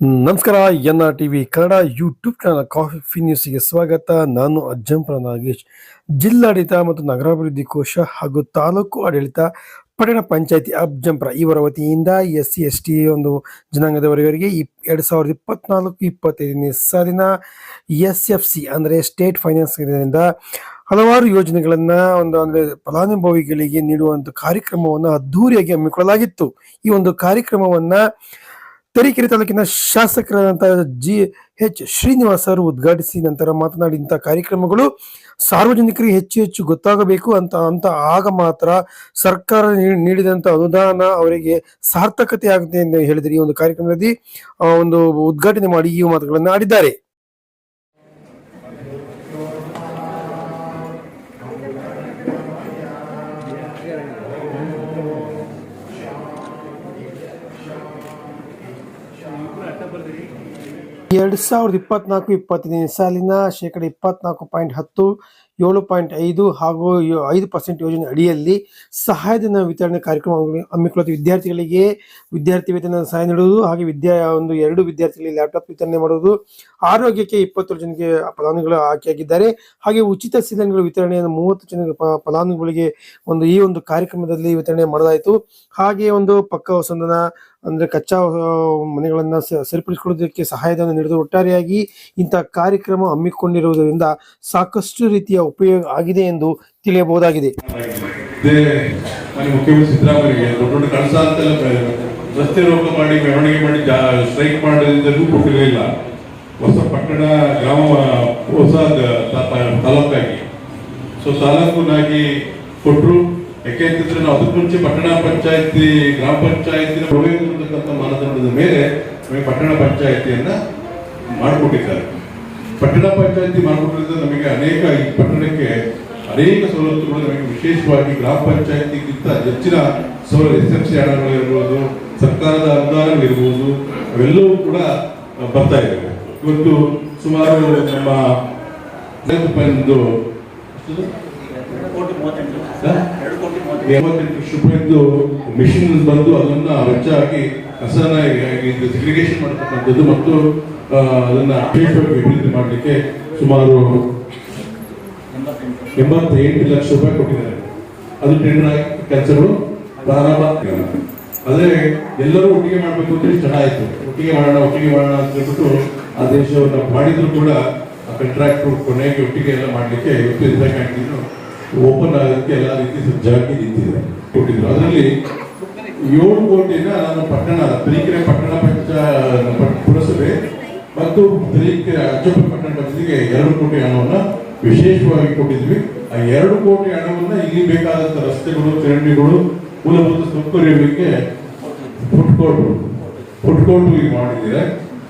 ನಮಸ್ಕಾರ N R T V Kannada YouTube channel coffee ನ್ಯೂಸ್ಗೆ ಸ್ವಾಗತ. ನಾನು ಅಜ್ಜಂಪುರ ನಾಗೇಶ್ ಜಿಲ್ಲಾಡಳಿತ ಮತ್ತು ನಗರಾಭಿವೃದ್ಧಿ ಕೋಶ ಹಾಗೂ ತಾಲೂಕು ಆಡಳಿತ, ಪಟ್ಟಣ ಪಂಚಾಯತಿ ಅಬ್ಜಂಪುರ ಇವರ ವತಿಯಿಂದ ಎಸ್ ಸಿ ಎಸ್ ಟಿ ಒಂದು ಜನಾಂಗದವರಿಗೆ ಎರಡು ಸಾವಿರದ ಇಪ್ಪತ್ನಾಲ್ಕು ಇಪ್ಪತ್ತೈದನೇ ಸಾಲಿನ ಎಸ್ ಎಫ್ ಸಿ ಅಂದರೆ ಸ್ಟೇಟ್ ಫೈನಾನ್ಸ್ ಹಲವಾರು ಯೋಜನೆಗಳನ್ನು ಒಂದು ಅಂದರೆ ಫಲಾನುಭವಿಗಳಿಗೆ ನೀಡುವಂಥ ಕಾರ್ಯಕ್ರಮವನ್ನು ಅದ್ಧೂರಿಯಾಗಿ ಹಮ್ಮಿಕೊಳ್ಳಲಾಗಿತ್ತು. ಈ ಒಂದು ಕಾರ್ಯಕ್ರಮವನ್ನ ತರೀಕೆರೆ ತಾಲೂಕಿನ ಶಾಸಕರಾದಂತಹ ಜಿ ಎಚ್ ಶ್ರೀನಿವಾಸ್ ಅವರು ಉದ್ಘಾಟಿಸಿ ನಂತರ ಮಾತನಾಡಿ, ಇಂಥ ಕಾರ್ಯಕ್ರಮಗಳು ಸಾರ್ವಜನಿಕರಿಗೆ ಹೆಚ್ಚು ಹೆಚ್ಚು ಗೊತ್ತಾಗಬೇಕು ಅಂತ ಅಂತ ಆಗ ಮಾತ್ರ ಸರ್ಕಾರ ನೀ- ನೀಡಿದಂತ ಅನುದಾನ ಅವರಿಗೆ ಸಾರ್ಥಕತೆ ಆಗುತ್ತೆ ಎಂದು ಹೇಳಿದರೆ. ಈ ಒಂದು ಕಾರ್ಯಕ್ರಮದಲ್ಲಿ ಒಂದು ಉದ್ಘಾಟನೆ ಮಾಡಿ, ಈ ಮಾತುಗಳನ್ನು ಆಡಿದ್ದಾರೆ. ಎರಡ್ ಸಾವಿರದ ಇಪ್ಪತ್ನಾಲ್ಕು ಇಪ್ಪತ್ತನೇ ಸಾಲಿನ ಶೇಕಡ ಇಪ್ಪತ್ನಾಲ್ಕು ಪಾಯಿಂಟ್ ಹತ್ತು ಏಳು ಪಾಯಿಂಟ್ ಐದು ಹಾಗೂ ಐದು ಪರ್ಸೆಂಟ್ ಯೋಜನೆ ಅಡಿಯಲ್ಲಿ ಸಹಾಯಧನ ವಿತರಣೆ ಕಾರ್ಯಕ್ರಮ ಹಮ್ಮಿಕೊಳ್ಳುತ್ತೆ ವಿದ್ಯಾರ್ಥಿಗಳಿಗೆ ವಿದ್ಯಾರ್ಥಿ ವೇತನ ಸಹಾಯ ನೀಡುವುದು ಹಾಗೆ ವಿದ್ಯಾ ಒಂದು ಎರಡು ವಿದ್ಯಾರ್ಥಿಗಳಿಗೆ ಲ್ಯಾಪ್ಟಾಪ್ ವಿತರಣೆ ಮಾಡುವುದು ಆರೋಗ್ಯಕ್ಕೆ ಇಪ್ಪತ್ತು ಜನಕ್ಕೆ ಫಲಾನುಗಳು ಆಯ್ಕೆಯಾಗಿದ್ದಾರೆ. ಹಾಗೆ ಉಚಿತ ಸಿಲಿಂಡರ್ ವಿತರಣೆಯನ್ನು ಮೂವತ್ತು ಜನ ಫಲಾನುಭವಿಗಳಿಗೆ ಒಂದು ಈ ಒಂದು ಕಾರ್ಯಕ್ರಮದಲ್ಲಿ ವಿತರಣೆ ಮಾಡಲಾಯಿತು. ಹಾಗೆ ಒಂದು ಪಕ್ಕ ಹೊಸದನ ಅಂದ್ರೆ ಕಚ್ಚಾ ಮನೆಗಳನ್ನ ಸರಿಪಡಿಸಿಕೊಳ್ಳುವುದಕ್ಕೆ ಸಹಾಯಧನ ನೀಡಿದ ಒಟ್ಟಾರೆಯಾಗಿ ಇಂತಹ ಕಾರ್ಯಕ್ರಮ ಹಮ್ಮಿಕೊಂಡಿರುವುದರಿಂದ ಸಾಕಷ್ಟು ರೀತಿಯ ಉಪಯೋಗ ಆಗಿದೆ ಎಂದು ತಿಳಿಯಬಹುದಾಗಿದೆ. ದೊಡ್ಡ ದೊಡ್ಡ ರಸ್ತೆ ರೋಗ ಮಾಡಿ ಮೆರವಣಿಗೆ ಮಾಡಿ ಸ್ಟ್ರೈಕ್ ಮಾಡೋದ್ರಿಂದಲೂ ಕೊಟ್ಟಿರಲಿಲ್ಲ ಹೊಸ ಪಟ್ಟಣ, ಗ್ರಾಮ, ಹೊಸ ತಾಲೂಕಾಗಿ. ಸೊ ತಾಲೂಕುನಾಗಿ ಕೊಟ್ಟರು ಯಾಕೆಂತಂದ್ರೆ ನಾವು ಅದಕ್ಕೆ ಮುಂಚೆ ಪಟ್ಟಣ ಪಂಚಾಯತಿ, ಗ್ರಾಮ ಪಂಚಾಯತಿನ ಅಂತಕ್ಕಂಥ ಮಾನದಂಡದ ಮೇಲೆ ಪಟ್ಟಣ ಪಂಚಾಯತಿಯನ್ನ ಮಾಡಿಕೊಟ್ಟಿದ್ದಾರೆ. ಪಟ್ಟಣ ಪಂಚಾಯತಿ ಮಾಡಿಕೊಂಡಿರೋದ್ರಿಂದ ನಮಗೆ ಅನೇಕ ಈ ಪಟ್ಟಣಕ್ಕೆ ಅನೇಕ ಸವಲತ್ತುಗಳು ನಮಗೆ ವಿಶೇಷವಾಗಿ ಗ್ರಾಮ ಪಂಚಾಯತಿಗಿಂತ ಹೆಚ್ಚಿನ ಸೌಲ ಎಸ್ ಎಂ ಸಿ ಹಣಗಳಿರ್ಬೋದು ಸರ್ಕಾರದ ಅನುದಾನಗಳಿರ್ಬೋದು ಅವೆಲ್ಲವೂ ಕೂಡ ಬರ್ತಾ ಇದೆ ಇವತ್ತು ಸುಮಾರು ನಮ್ಮ ಮಿಷಿನ್ ಬಂದು ಅದನ್ನ ವೆಚ್ಚ ಹಾಕಿ ಕಸನ ಸಿಗ್ರಿಗೇಷನ್ ಮಾಡ್ತಕ್ಕಂಥದ್ದು ಮತ್ತು ಅದನ್ನ ವಿಶೇಷವಾಗಿ ಅಭಿವೃದ್ಧಿ ಮಾಡಲಿಕ್ಕೆ ಸುಮಾರು ಎಂಬತ್ತೆಂಟು ಲಕ್ಷ ರೂಪಾಯಿ ಕೊಟ್ಟಿದ್ದಾರೆ. ಅದು ಟೆಂಡರ್ ಕೆಲಸಗಳು ಪ್ರಾರಂಭ ಆದ್ರೆ ಎಲ್ಲರೂ ಒಟ್ಟಿಗೆ ಮಾಡಬೇಕು ಅಂತ ಇಷ್ಟ ಆಯ್ತು. ಒಟ್ಟಿಗೆ ಮಾಡೋಣ ಒಟ್ಟಿಗೆ ಮಾಡೋಣ ಅಂತ ಹೇಳ್ಬಿಟ್ಟು ಆ ದೇಶವನ್ನು ಮಾಡಿದ್ರು ಕೂಡ ಆ ಕಾಂಟ್ರಾಕ್ಟ್ ಕೊನೆಗೆ ಒಟ್ಟಿಗೆ ಎಲ್ಲ ಮಾಡಲಿಕ್ಕೆ ಇವತ್ತು ಇದ್ದಾಗ ಓಪನ್ ಆಗೋದಕ್ಕೆ ಎಲ್ಲ ರೀತಿ ಸಜ್ಜಾಗಿ ನಿಂತಿದೆ ಕೊಟ್ಟಿದ್ರು. ಅದರಲ್ಲಿ ಏಳು ಕೋಟಿನ ನಾನು ಪಟ್ಟಣ ತರೀಕೆರೆ ಪಟ್ಟಣ ಪಂಚ ಪುರಸಭೆ ಮತ್ತು ತರೀಕೆರೆ ಅಚ್ಚಪ್ಪ ಪಟ್ಟಣ ಪಂಚಾಯತಿಗೆ ಎರಡು ಕೋಟಿ ಹಣವನ್ನ ವಿಶೇಷವಾಗಿ ಕೊಟ್ಟಿದ್ವಿ. ಆ ಎರಡು ಕೋಟಿ ಹಣವನ್ನ ಇಲ್ಲಿ ಬೇಕಾದಂಥ ರಸ್ತೆಗಳು, ಚರಂಡಿಗಳು, ಮೂಲಭೂತ ಸೌಕರ್ಯಗಳಿಗೆ ಫುಡ್ ಕೋರ್ಟ್ ಫುಡ್ ಕೋರ್ಟ್ ಈಗ ಮಾಡಿದ್ದೀರಾ.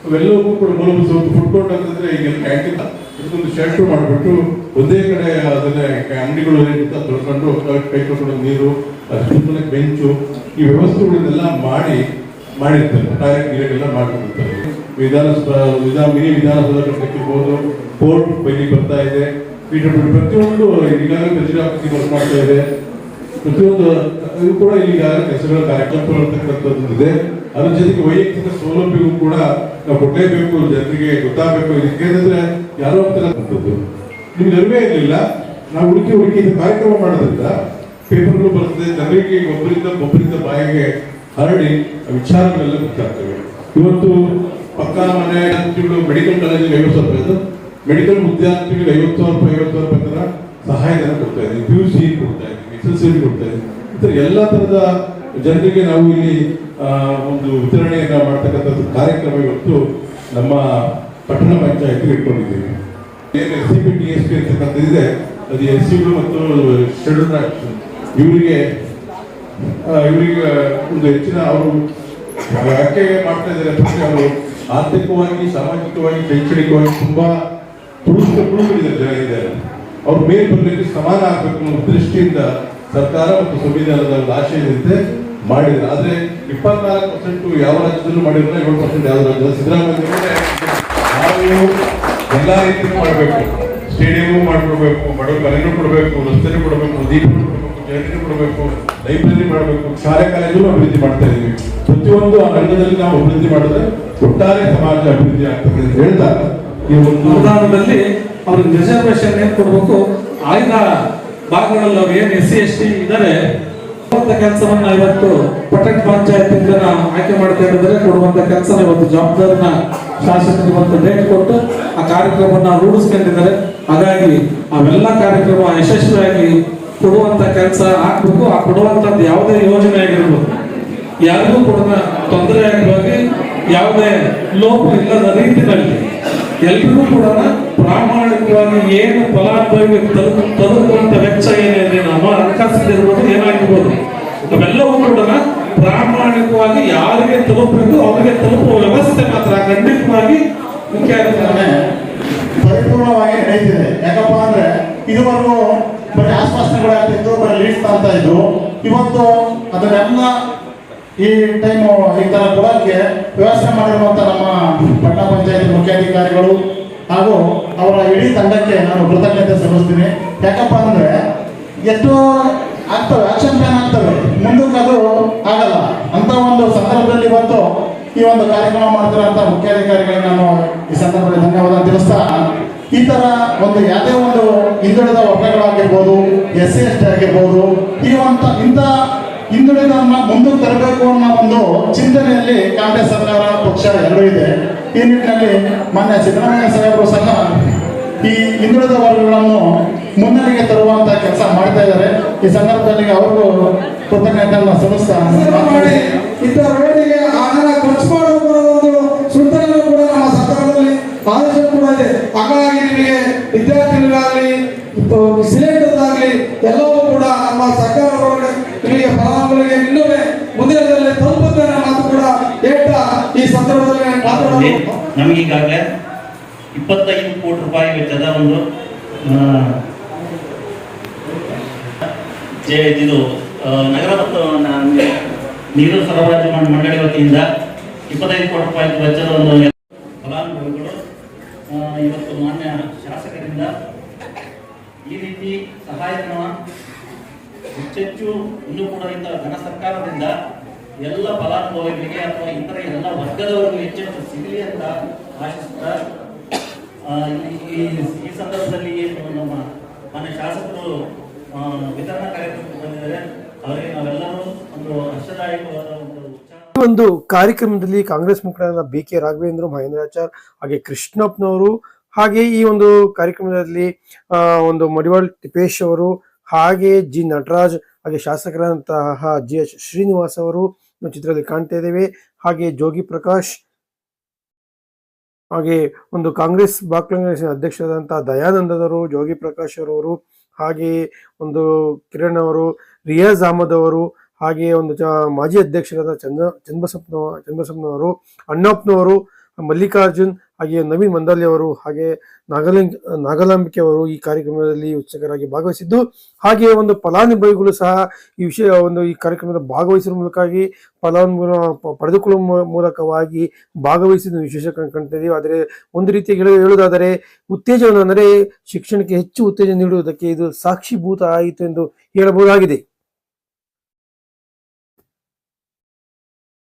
ಅವೆಲ್ಲವೂ ಕೂಡ ಮೂಲಭೂತ ಫುಡ್ ಕೋರ್ಟ್ ಅಂತಂದ್ರೆ ಈಗ ಕ್ಯಾಂಟೀನ್ ಇದೊಂದು ಶೆಲ್ಟರ್ ಮಾಡಿಬಿಟ್ಟು ಒಂದೇ ಕಡೆ ಅದನ್ನ ಅಂಗಡಿಗಳು ಏನಿತ್ತು ತೊಳ್ಕೊಂಡು, ಕೈ ತೊಳ್ಕೊಂಡು ನೀರು ಬೆಂಚು ಈ ವ್ಯವಸ್ಥೆಗಳನ್ನೆಲ್ಲ ಮಾಡಿ ಮಾಡಿರ್ತಾರೆ. ಟೈರ್ ಗಿರೆಲ್ಲ ಮಾಡಿರ್ತಾರೆ ವಿಧಾನಸಭಾ, ವಿಧಾನ ಮಿನಿ ವಿಧಾನಸಭಾ ಕಟ್ಟಿರ್ಬೋದು ಕೋರ್ಟ್ ಬೈಲಿ ಬರ್ತಾ ಇದೆ. ಪಿಡಬ್ಲ್ಯೂ ಪ್ರತಿಯೊಂದು ಈಗಾಗಲೇ ಪ್ರೆಸಿಡೆಂಟ್ ಆಫೀಸಿಗೆ ವರ್ಕ್ ಮಾಡ್ತಾ ಇದೆ. ಪ್ರತಿಯೊಂದು ಇದು ಕೂಡ ಈಗ ಕೆಲಸಗಳ ಕಾರ್ಯಕ್ರಮ ಇರ್ತಕ್ಕಂಥದ್ದು ಇದೆ. ಅದ್ರ ಜೊತೆಗೆ ವೈಯಕ್ತಿಕ ಸೌಲಭ್ಯವೂ ಕೂಡ ನಾವು ಕೊಡಲೇಬೇಕು, ಜನರಿಗೆ ಗೊತ್ತಾಗಬೇಕು. ಇದಕ್ಕೆ ಏನಂದ್ರೆ ಯಾರೋ ಅಂತಕ್ಕಂಥದ್ದು ನಿಮ್ಗೆ ಅರಿವೇ ಇರಲಿಲ್ಲ. ನಾವು ಹುಡುಕಿ ಹುಡುಕಿ ಕಾರ್ಯಕ್ರಮ ಮಾಡೋದ್ರಿಂದ ಪೇಪರ್ಗಳು ಬರ್ತದೆ ಜನರಿಗೆ ಒಬ್ಬರಿಂದ ಒಬ್ಬರಿಂದ ಬಾಯಿಗೆ ಹರಡಿ ವಿಚಾರಗಳೆಲ್ಲ ಗೊತ್ತಾಗ್ತವೆ. ಇವತ್ತು ಪಕ್ಕ ಮನೆ ಅಂತಿಗಳು ಮೆಡಿಕಲ್ ಕಾಲೇಜಿಗೆ ಐವತ್ತು ಸಾವಿರ ರೂಪಾಯಿ ಮೆಡಿಕಲ್ ವಿದ್ಯಾರ್ಥಿಗಳಿಗೆ ಐವತ್ತು ಸಾವಿರ ರೂಪಾಯಿ, ಐವತ್ತು ಸಾವಿರ ರೂಪಾಯಿ ತರ ಸಹಾಯಧನ ಕೊಡ್ತಾ ಇದ್ದೀವಿ. ಪಿ ಯು ಸಿ ಕೊಡ್ತಾ ಇದ್ದೀವಿ, ಎಸ್ ಎಲ್ ಸಿ ಕೊಡ್ತಾ ಇದ್ದೀವಿ. ಈ ಥರ ಎಲ್ಲ ತರದ ಜನರಿಗೆ ನಾವು ಇಲ್ಲಿ ಒಂದು ವಿತರಣೆಯನ್ನು ಮಾಡ್ತಕ್ಕಂಥದ್ದು ಕಾರ್ಯಕ್ರಮ ಇವತ್ತು ನಮ್ಮ ಪಟ್ಟಣ ಪಂಚಾಯತ್ಗೆ ಇಟ್ಕೊಂಡಿದ್ದೀವಿ. ಏನು S C P T S P ಅಂತಕ್ಕಂಥದ್ದು ಇದೆ. ಅದು ಎಸ್ ಸಿಗಳು ಮತ್ತು ಶೆಡ್ಯೂಲ್ ಇವರಿಗೆ ಇವರಿಗೆ ಒಂದು ಹೆಚ್ಚಿನ ಅವರು ಯಾಕೆ ಮಾಡ್ತಾ ಇದ್ದಾರೆ. ಅವರು ಆರ್ಥಿಕವಾಗಿ, ಸಾಮಾಜಿಕವಾಗಿ, ಶೈಕ್ಷಣಿಕವಾಗಿ ತುಂಬಾ ಪುರುಷ ಪುರುಷರಿದ್ದಾರೆ ಜನ ಅವ್ರ ಮೇಲೆ ಬರಲಿಕ್ಕೆ ಸಮಾನ ಆಗಬೇಕು ಅನ್ನೋ ದೃಷ್ಟಿಯಿಂದ ಸರ್ಕಾರ ಮತ್ತು ಸಂವಿಧಾನದ ಒಂದು ಆಶಯದಂತೆ ಮಾಡಿದ್ರು ಆದ್ರೆ ಇಪ್ಪತ್ನಾಲ್ಕು ಪರ್ಸೆಂಟ್ ಯಾವ ರಾಜ್ಯದಲ್ಲೂ ಮಾಡಿರಲ್ಲ ಏಳು ಪರ್ಸೆಂಟ್ ಯಾವ ರಾಜ್ಯದಲ್ಲಿ. ಸಿದ್ದರಾಮಯ್ಯ ನಾವು ಎಲ್ಲಾ ರೀತಿಯೂ ಮಾಡಬೇಕು. ಸ್ಟೇಡಿಯಂ ಮಾಡ್ಕೊಡ್ಬೇಕು ಬಡ ಮನೆನೂ ಕೊಡಬೇಕು, ರಸ್ತೆನೂ ಕೊಡಬೇಕು, ದೀಪನೂ ಕೊಡಬೇಕು ಜನರಿಗೂ ಕೊಡಬೇಕು, ಲೈಬ್ರರಿ ಮಾಡಬೇಕು ಶಾಲೆ ಕಾಲೇಜು ಅಭಿವೃದ್ಧಿ ಮಾಡ್ತಾ ಇದೀವಿ. ಪ್ರತಿಯೊಂದು ಆ ರಂಗದಲ್ಲಿ ನಾವು ಅಭಿವೃದ್ಧಿ ಮಾಡಿದ್ರೆ ಒಟ್ಟಾರೆ ಸಮಾಜ ಅಭಿವೃದ್ಧಿ ಆಗ್ತದೆ ಅಂತ ಹೇಳ್ತಾ ಈ ಒಂದು ಅನುದಾನದಲ್ಲಿ ಅವ್ರಿಗೆ ರಿಸರ್ವೇಶನ್ ಏನ್ ಕೊಡಬೇಕು? ಆಯ್ದ ಭಾಗಗಳಲ್ಲಿ ಅವ್ರು ಏನ್ ಎಸ್ ಸಿ, ಎಸ್ ಟಿ ಇದ್ದಾರೆ ಕೆಲಸವನ್ನ ಇವತ್ತು ಪಟ್ಟಣ ಪಂಚಾಯತ್ ಆಯ್ಕೆ ಮಾಡ್ತಾ ಇದ್ರೆ ಕೊಡುವಂತ ಕೆಲಸ ಇವತ್ತು ಜವಾಬ್ದಾರಿನ ಶಾಸಕರಿಗೆ ಒಂದು ಡೇಟ್ ಕೊಟ್ಟು ಆ ಕಾರ್ಯಕ್ರಮವನ್ನ ರೂಢಿಸ್ಕೊಂಡಿದ್ದಾರೆ. ಹಾಗಾಗಿ ಅವೆಲ್ಲ ಕಾರ್ಯಕ್ರಮ ಯಶಸ್ವಿಯಾಗಿ ಕೊಡುವಂತ ಕೆಲಸ ಆಗ್ಬೇಕು. ಆ ಕೊಡುವಂತದ್ದು ಯಾವುದೇ ಯೋಜನೆ ಆಗಿರ್ಬೋದು. ಯಾರಿಗೂ ಕೂಡ ತೊಂದರೆ ಆಗಿರುವಾಗಿ ಯಾವುದೇ ಲೋಪ ಇಲ್ಲದ ರೀತಿಯಲ್ಲಿ ಎಲ್ರಿಗೂ ಕೂಡ ಪ್ರಾಮಾಣಿಕವಾಗಿ ಏನು ಫಲಾನುಭವಿ ತಲುಪ ತಲುಪುವಂತ ವೆಚ್ಚ ಏನಿದೆ, ನಮ್ಮ ಹಣಕಾಸಿರ್ಬೋದು ಏನಾಗಿರ್ಬೋದು, ಅವೆಲ್ಲವೂ ಕೂಡ ಪ್ರಾಮಾಣಿಕವಾಗಿ ಯಾರಿಗೆ ತಲುಪಬೇಕು, ಅವರಿಗೆ ತಲುಪುವ ವ್ಯವಸ್ಥೆ ಮಾತ್ರ. ಖಂಡಿತವಾಗಿ ಮುಖ್ಯ ಆಗುತ್ತೆ ಪರಿಪೂರ್ಣವಾಗಿ ನಡೀತಿದೆ ಯಾಕಪ್ಪ ಅಂದ್ರೆ ಇದುವರೆಗೂ ಬರೀ ಆಶ್ವಾಸನೆಗಳಾಗ್ತಿತ್ತು, ಬರೀ ಲೀಡ್ಸ್ ಅಂತ ಇದ್ರು ಇವತ್ತು ಅದನ್ನೆಲ್ಲ ಈ ಟೈಮು ಈ ತರ ಕೊಡೋಕ್ಕೆ ವ್ಯವಸ್ಥೆ ಮಾಡಿರುವಂತ ನಮ್ಮ ಪಟ್ಟಣ ಪಂಚಾಯತ್ ಮುಖ್ಯಾಧಿಕಾರಿಗಳು ಹಾಗೂ ಅವರ ಇಡೀ ತಂಡಕ್ಕೆ ನಾನು ಕೃತಜ್ಞತೆ ಸಲ್ಲಿಸ್ತೀನಿ. ಯಾಕಪ್ಪ ಅಂದ್ರೆ ಎಷ್ಟೋ ಆಗ್ತವೆ ಆಕ್ಷನ್ ಪ್ಲಾನ್ ಆಗ್ತವೆ. ಮುಂದಕ್ಕೆ ಅದು ಆಗಲ್ಲ. ಅಂತ ಒಂದು ಸಂದರ್ಭದಲ್ಲಿ ಇವತ್ತು ಈ ಒಂದು ಕಾರ್ಯಕ್ರಮ ಮಾಡ್ತಿರೋಂಥ ಮುಖ್ಯಾಧಿಕಾರಿಗಳಿಗೆ ನಾನು ಈ ಸಂದರ್ಭದಲ್ಲಿ ಧನ್ಯವಾದ ತಿಳಿಸ್ತಾ ಈ ತರ ಒಂದು ಯಾವುದೇ ಒಂದು ಹಿಂದುಳಿದ ವರ್ಗಗಳಾಗಿರ್ಬೋದು ಎಸ್ ಸಿ ಎಸ್ ಟಿ ಆಗಿರ್ಬೋದು ಇರುವಂತ ಇಂಥ ಹಿಂದುಳಿದನ್ನ ಮುಂದಕ್ಕೆ ತರಬೇಕು ಅನ್ನೋ ಒಂದು ಚಿಂತನೆಯಲ್ಲಿ ಕಾಂಗ್ರೆಸ್ ಸರ್ಕಾರ ಪಕ್ಷ ಎರಡೂ ಇದೆ ಈ ನಿಟ್ಟಿನಲ್ಲಿ ಮಾನ್ಯ ಸಿದ್ದರಾಮಯ್ಯ ಸಾಹೇಬರು ಸಹ ಈ ಹಿಂದುಳಿದ ವರ್ಗಗಳನ್ನು ಮುನ್ನಡೆಗೆ ತರುವಂತ ಕೆಲಸ ಮಾಡ್ತಾ ಇದ್ದಾರೆ ಈ ಸಂದರ್ಭದಲ್ಲಿ ಅವ್ರಿಗೂ ಸಲ್ಲಿಸ್ತಾ ಇಂಥ ರೋಡಿಗೆ ಆಹಾರ ಖರ್ಚು ಮಾಡಬೇಕು ವಿದ್ಯಾರ್ಥಿಗಳಿಗಾಗಲಿ ಸಿಲಿಂಡರ್ ಆಗಲಿ ಎಲ್ಲವೂ ಕೂಡ ನಮ್ಮ ಸರ್ಕಾರ ನಿಮಗೆ ಫಲಾನುಭವಿಗಳಿಗೆ ಇನ್ನೊಮ್ಮೆ ಮುಂದಿನ ದಿನದಲ್ಲಿ ತಲುಪುತ್ತೆ ಮಾತು ಕೂಡ ಹೇಳ್ತಾ ಈ ಸಂದರ್ಭದಲ್ಲಿ ಮಾತನಾಡಿ ನಮಗೆ ನಮಗೀಗಾಗಲೇ ಇಪ್ಪತ್ತೈದು ಕೋಟಿ ರೂಪಾಯಿ ವೆಚ್ಚದ ಒಂದು ಇದು ನಗರ ಮತ್ತು ನೀರು ಸರಬರಾಜು ಮಂಡಳಿ ವತಿಯಿಂದ ಇಪ್ಪತ್ತೈದು ಕೋಟಿ ರೂಪಾಯಿ ವೆಚ್ಚದ ಒಂದು ಇವತ್ತು ಮಾನ್ಯ ಶಾಸಕರಿಂದ ಈ ರೀತಿ ಸಹಾಯಧನ ಹೆಚ್ಚೆಚ್ಚು ಇನ್ನೂ ಕೂಡ ಇಂಥ ಘನ ಸರ್ಕಾರದಿಂದ ಎಲ್ಲ ಫಲಾನುಭವಿಗಳಿಗೆ ಅಥವಾ ಇತರ ಎಲ್ಲ ವರ್ಗದವರಿಗೂ ಹೆಚ್ಚೆಚ್ಚು ಸಿಗಲಿ ಅಂತ ಆಶಿಸ್ತಾ ಈ ಸಂದರ್ಭದಲ್ಲಿ ನಮ್ಮ ಮಾನ್ಯ ಶಾಸಕರು ಆ, ವಿತರಣಾ ಕಾರ್ಯಕ್ರಮಕ್ಕೆ ಬಂದಿದ್ದಾರೆ ಅವರಿಗೆ ನಾವೆಲ್ಲರೂ ಒಂದು ಹರ್ಷದಾಯಕವಾದ ಒಂದು ಉತ್ಸಾಹ ಈ ಒಂದು ಕಾರ್ಯಕ್ರಮದಲ್ಲಿ ಕಾಂಗ್ರೆಸ್ ಮುಖಂಡರಾದ ಬಿ ಕೆ ರಾಘವೇಂದ್ರ ಮಹೇಂದ್ರಾಚಾರ್ ಹಾಗೆ ಕೃಷ್ಣಪ್ಪನವರು ಹಾಗೆ ಈ ಒಂದು ಕಾರ್ಯಕ್ರಮದಲ್ಲಿ ಒಂದು ಮಡಿವಾಳ್ ತಿಪೇಶ್ ಅವರು ಹಾಗೆ ಜಿ ನಟರಾಜ್ ಹಾಗೆ ಶಾಸಕರಾದಂತಹ ಜಿ ಎಚ್ ಶ್ರೀನಿವಾಸ್ ಅವರು ಚಿತ್ರದಲ್ಲಿ ಕಾಣ್ತಾ ಇದ್ದೇವೆ. ಹಾಗೆ ಜೋಗಿ ಪ್ರಕಾಶ್ ಹಾಗೆ ಒಂದು ಕಾಂಗ್ರೆಸ್ ಬಾಕ್ ಅಧ್ಯಕ್ಷರಾದಂತಹ ದಯಾನಂದವರು ಜೋಗಿ ಪ್ರಕಾಶ್ ಅವರು ಹಾಗೆ ಒಂದು ಕಿರಣ್ ಅವರು, ರಿಯಾಜ್ ಅಹಮದ್ ಅವರು ಹಾಗೆ ಒಂದು ಜ, ಮಾಜಿ ಅಧ್ಯಕ್ಷರಾದ ಚಂದ್ರ ಚಂದ್ರಸಪ್ನ ಚನ್ನಬಸಪ್ಪನವರು ಅಣ್ಣಪ್ಪನವರು, ಮಲ್ಲಿಕಾರ್ಜುನ್, ಹಾಗೆಯೇ ನವೀನ್ ಮಂದಾಲಿ ಅವರು ಹಾಗೆ ನಾಗಲಿಂಗ್, ನಾಗಲಾಂಬಿಕೆ ಅವರು ಈ ಕಾರ್ಯಕ್ರಮದಲ್ಲಿ ಉತ್ಸುಕರಾಗಿ ಭಾಗವಹಿಸಿದ್ದು. ಹಾಗೆಯೇ ಒಂದು ಫಲಾನುಭವಿಗಳು ಸಹ ಈ ವಿಷಯ, ಒಂದು ಈ ಕಾರ್ಯಕ್ರಮದ ಭಾಗವಹಿಸುವ ಮೂಲಕವಾಗಿ ಫಲಾನುಭವ ಪಡೆದುಕೊಳ್ಳುವ ಮೂಲಕವಾಗಿ ಭಾಗವಹಿಸಿದ ವಿಶೇಷ ಕಣ್- ಕಾಣ್ತಾ ಆದರೆ ಒಂದು ರೀತಿ ಹೇಳುವುದಾದರೆ, ಉತ್ತೇಜನ, ಅಂದರೆ ಶಿಕ್ಷಣಕ್ಕೆ ಹೆಚ್ಚು ಉತ್ತೇಜನ ನೀಡುವುದಕ್ಕೆ ಇದು ಸಾಕ್ಷಿಭೂತ ಆಯಿತು ಎಂದು ಹೇಳಬಹುದಾಗಿದೆ.